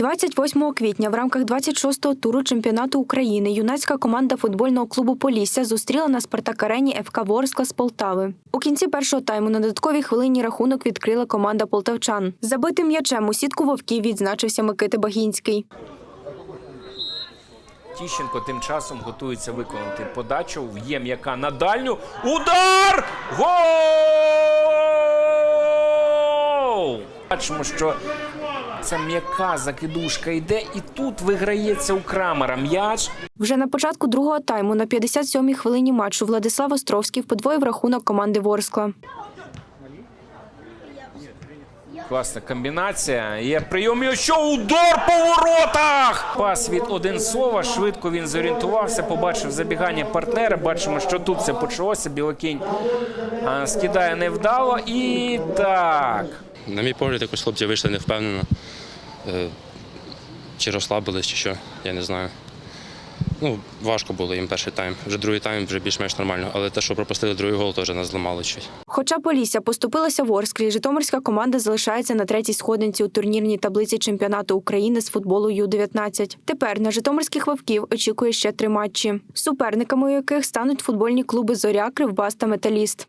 28 квітня в рамках 26-го туру чемпіонату України юнацька команда футбольного клубу Полісся зустріла на Спартак-арені ФК Ворскла з Полтави. У кінці першого тайму на додатковій хвилині рахунок відкрила команда полтавчан. Забитим м'ячем у сітку вовків відзначився Микита Багінський. Тіщенко тим часом готується виконати подачу. В'є м'яка на дальню. Удар! Гол! Бачимо, що ця м'яка закидушка йде, і тут виграється у Крамера м'яч. Вже на початку другого тайму на 57-й хвилині матчу Владислав Островський подвоїв рахунок команди Ворскла. Класна комбінація. Є прийом і що удар по воротах! Пас від Одинцова. Швидко він зорієнтувався, побачив забігання партнера. Бачимо, що тут це почалося. Білокінь скидає невдало. І так. На мій погляд, якось хлопці вийшли невпевнено. Е, Чи розслабились, чи що, я не знаю. Ну, важко було їм перший тайм. Вже другий тайм вже більш-менш нормально. Але те, що пропустили другий гол, теж нас зламало щось. Хоча Полісся поступилася Ворсклі, Житомирська команда залишається на третій сходинці у турнірній таблиці чемпіонату України з футболу Ю-19. Тепер на Житомирських вовків очікує ще три матчі, суперниками яких стануть футбольні клуби Зоря, Кривбас та Металіст.